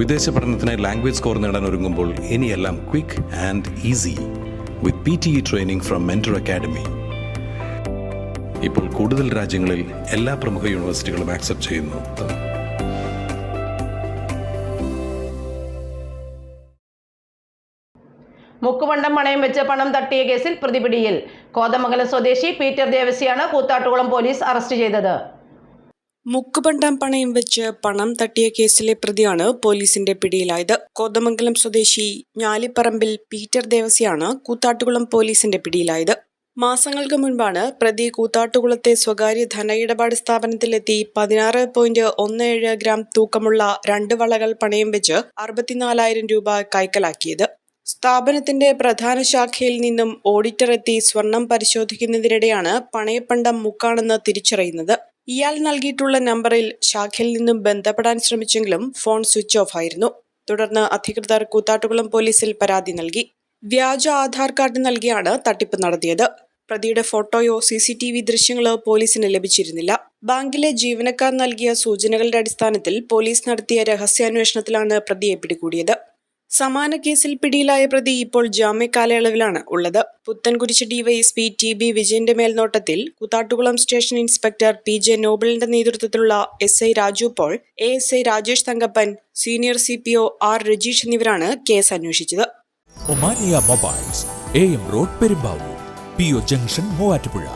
വിദേശ പഠനത്തിനായി language score നേടാൻ ഒരുങ്ങുമ്പോൾ ഇനിയെല്ലാം quick and easy with P T E training from Mentor Academy ഇപ്പോൾ കൂടുതൽ രാജ്യങ്ങളിൽ എല്ലാ പ്രമുഖ യൂണിവേഴ്സിറ്റികളും ആക്സെപ്റ്റ് ചെയ്യുന്നു. മുക്കുവണ്ടം പണയം വെച്ച് പണം തട്ടിയ കേസിൽ പ്രതിപിടിയിൽ. കോതമംഗലം സ്വദേശി പീറ്റർ ദേവസിയാണ് കൂത്താട്ടുകുളം പോലീസ് അറസ്റ്റ് ചെയ്തത്. മുക്കുപണ്ടം പണയം വെച്ച് പണം തട്ടിയ കേസിലെ പ്രതിയാണ് പോലീസിന്റെ പിടിയിലായത്. കോതമംഗലം സ്വദേശി ഞാലിപ്പറമ്പിൽ പീറ്റർ ദേവസിയാണ് കൂത്താട്ടുകുളം പോലീസിന്റെ പിടിയിലായത്. മാസങ്ങൾക്ക് മുൻപാണ് പ്രതി കൂത്താട്ടുകുളത്തെ സ്വകാര്യ ധനയിടപാട് സ്ഥാപനത്തിലെത്തി പതിനാറ് പോയിന്റ് ഒന്ന് ഏഴ് ഗ്രാം തൂക്കമുള്ള രണ്ട് വളകൾ പണയം വെച്ച് അറുപത്തിനാലായിരം രൂപ കൈക്കലാക്കിയത്. സ്ഥാപനത്തിന്റെ പ്രധാന ശാഖയിൽ നിന്നും ഓഡിറ്റർ എത്തി സ്വർണം പരിശോധിക്കുന്നതിനിടെയാണ് പണയപ്പണ്ടം മുക്കാണെന്ന് തിരിച്ചറിയുന്നത്. ഇയാൾ നൽകിയിട്ടുള്ള നമ്പറിൽ ശാഖയിൽ നിന്നും ബന്ധപ്പെടാൻ ശ്രമിച്ചെങ്കിലും ഫോൺ സ്വിച്ച് ഓഫ് ആയിരുന്നു. തുടർന്ന് അധികൃതർ കൂത്താട്ടുകുളം പോലീസിൽ പരാതി നൽകി. വ്യാജ ആധാർ കാർഡ് നൽകിയാണ് തട്ടിപ്പ് നടത്തിയത്. പ്രതിയുടെ ഫോട്ടോയോ സി സി ടി വി ദൃശ്യങ്ങളോ പോലീസിന് ലഭിച്ചിരുന്നില്ല. ബാങ്കിലെ ജീവനക്കാർ നൽകിയ സൂചനകളുടെ അടിസ്ഥാനത്തിൽ പോലീസ് നടത്തിയ രഹസ്യാന്വേഷണത്തിലാണ് പ്രതിയെ പിടികൂടിയത്. സമാന കേസിൽ പിടിയിലായ പ്രതി ഇപ്പോൾ ജാമ്യ കാലയളവിലാണ് ഉള്ളത്. പുത്തൻകുരിശ് ഡിവൈഎസ്പി ടി ബി വിജയന്റെ മേൽനോട്ടത്തിൽ Koothattukulam station inspector P J നോബിളിന്റെ നേതൃത്വത്തിലുള്ള S I Raju Paul A S I Rajesh Thankappan senior C P O R Rajeesh എന്നിവരാണ് കേസ് അന്വേഷിച്ചത്. Omania mobiles A M road Perumbavoor P O junction Muvattupuzha.